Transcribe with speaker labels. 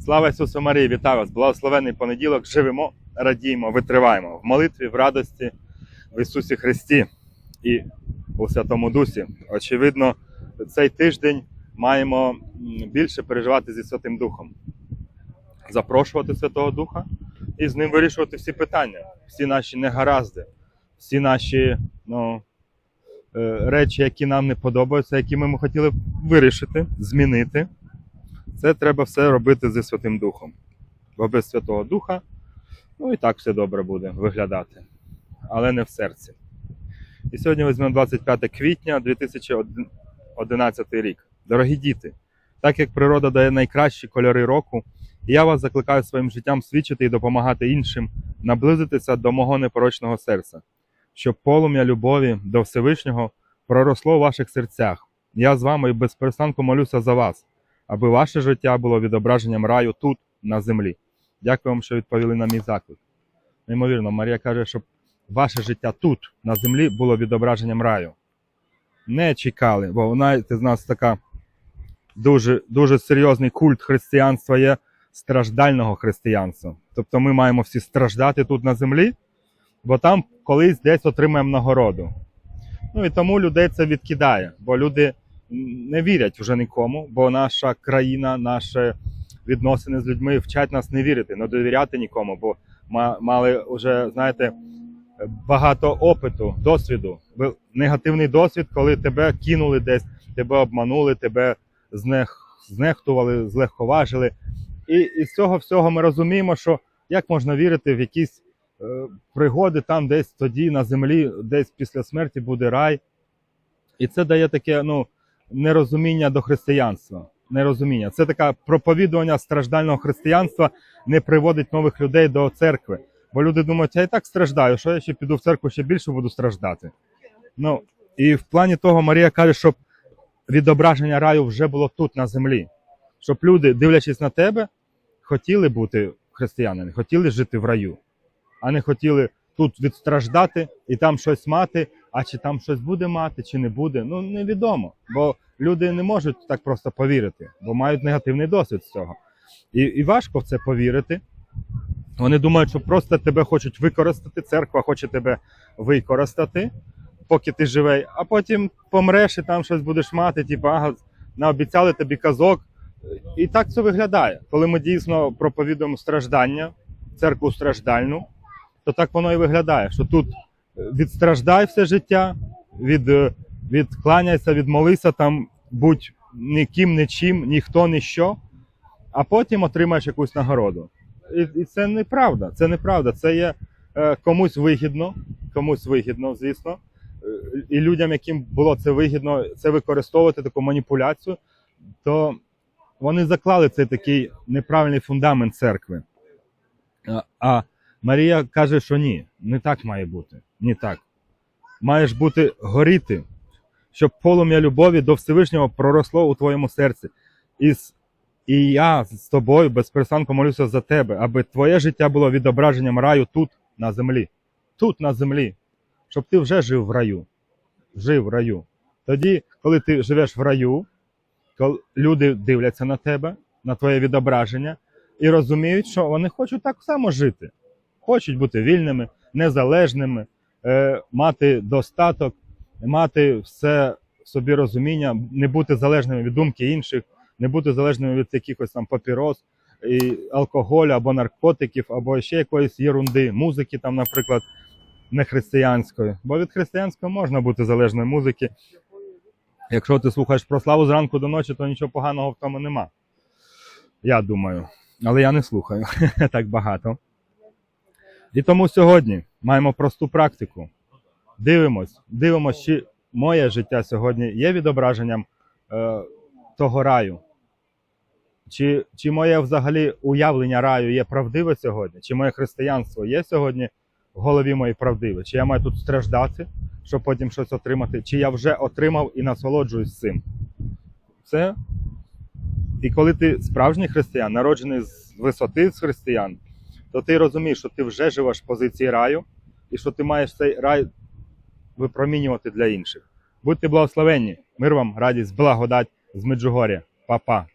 Speaker 1: Слава Ісусу Марії, вітаю вас! Благословений понеділок. Живемо, радіємо, витриваємо в молитві, в радості в Ісусі Христі і у Святому Дусі. Очевидно, цей тиждень маємо більше переживати зі Святим Духом, запрошувати Святого Духа і з ним вирішувати всі питання, всі наші негаразди, всі наші ну, е, речі, які нам не подобаються, які ми хотіли б вирішити, змінити. Це треба все робити зі Святим Духом. Бо без Святого Духа, ну і так все добре буде виглядати, але не в серці. І сьогодні візьмемо 25 квітня 2011 рік. Дорогі діти, так як природа дає найкращі кольори року, я вас закликаю своїм життям свідчити і допомагати іншим наблизитися до мого непорочного серця, щоб полум'я любові до Всевишнього проросло у ваших серцях. Я з вами і без молюся за вас аби ваше життя було відображенням раю тут, на землі. Дякую вам, що відповіли на мій заклик. Неймовірно, Марія каже, щоб ваше життя тут, на землі, було відображенням раю. Не чекали, бо вона з нас така дуже, дуже серйозний культ християнства є страждального християнства. Тобто ми маємо всі страждати тут на землі, бо там колись десь отримаємо нагороду. Ну і тому людей це відкидає, бо люди не вірять вже нікому, бо наша країна, наші відносини з людьми вчать нас не вірити, не довіряти нікому, бо мали вже, знаєте, багато опиту, досвіду. Негативний досвід, коли тебе кинули десь, тебе обманули, тебе знех, знехтували, злегковажили. І із цього всього ми розуміємо, що як можна вірити в якісь е, пригоди там, десь тоді на землі, десь після смерті буде рай. І це дає таке, ну, нерозуміння до християнства. Нерозуміння. Це таке проповідування страждального християнства не приводить нових людей до церкви. Бо люди думають, я і так страждаю, що я ще піду в церкву, ще більше буду страждати. Ну, і в плані того Марія каже, щоб відображення раю вже було тут, на землі. Щоб люди, дивлячись на тебе, хотіли бути християнами, хотіли жити в раю, а не хотіли тут відстраждати і там щось мати, а чи там щось буде мати, чи не буде, ну невідомо. Бо люди не можуть так просто повірити, бо мають негативний досвід з цього. І, і важко в це повірити. Вони думають, що просто тебе хочуть використати, церква хоче тебе використати, поки ти живий, а потім помреш і там щось будеш мати, типу, ага, наобіцяли тобі казок. І так це виглядає. Коли ми дійсно проповідуємо страждання, церкву страждальну, то так воно і виглядає, що тут відстраждай все життя, від, е, відкланяйся, відмолися, там будь ніким, нічим, ніхто, ніщо, а потім отримаєш якусь нагороду. І, і це неправда. Це неправда. Це є е, комусь вигідно, комусь вигідно, звісно. Е, І людям, яким було це вигідно, це використовувати таку маніпуляцію, то вони заклали цей такий неправильний фундамент церкви. А- А Марія каже, що ні, не так має бути. Не так. Маєш бути горіти, щоб полум'я любові до Всевишнього проросло у твоєму серці. І, і я з тобою без перестанку молюся за тебе, аби твоє життя було відображенням раю тут, на землі. Тут, на землі. Щоб ти вже жив в раю. Жив в раю. Тоді, коли ти живеш в раю, коли люди дивляться на тебе, на твоє відображення, і розуміють, що вони хочуть так само жити. Хочуть бути вільними, незалежними, мати достаток, мати все собі розуміння, не бути залежними від думки інших, не бути залежними від якихось там папірос, і алкоголю або наркотиків, або ще якоїсь єрунди, музики, там, наприклад, не християнської. Бо від християнської можна бути залежною музики. Якщо ти слухаєш про славу зранку до ночі, то нічого поганого в тому нема. Я думаю. Але я не слухаю так багато. І тому сьогодні маємо просту практику. Дивимось, дивимось, чи моє життя сьогодні є відображенням е, того раю. Чи, чи моє взагалі уявлення раю є правдиве сьогодні? Чи моє християнство є сьогодні в голові моїй правдиве? Чи я маю тут страждати, щоб потім щось отримати? Чи я вже отримав і насолоджуюсь цим? Все. І коли ти справжній християн, народжений з висоти з християн, то ти розумієш, що ти вже живеш в позиції раю, і що ти маєш цей рай випромінювати для інших. Будьте благословенні, мир вам, радість, благодать з Меджугоря. Па-па.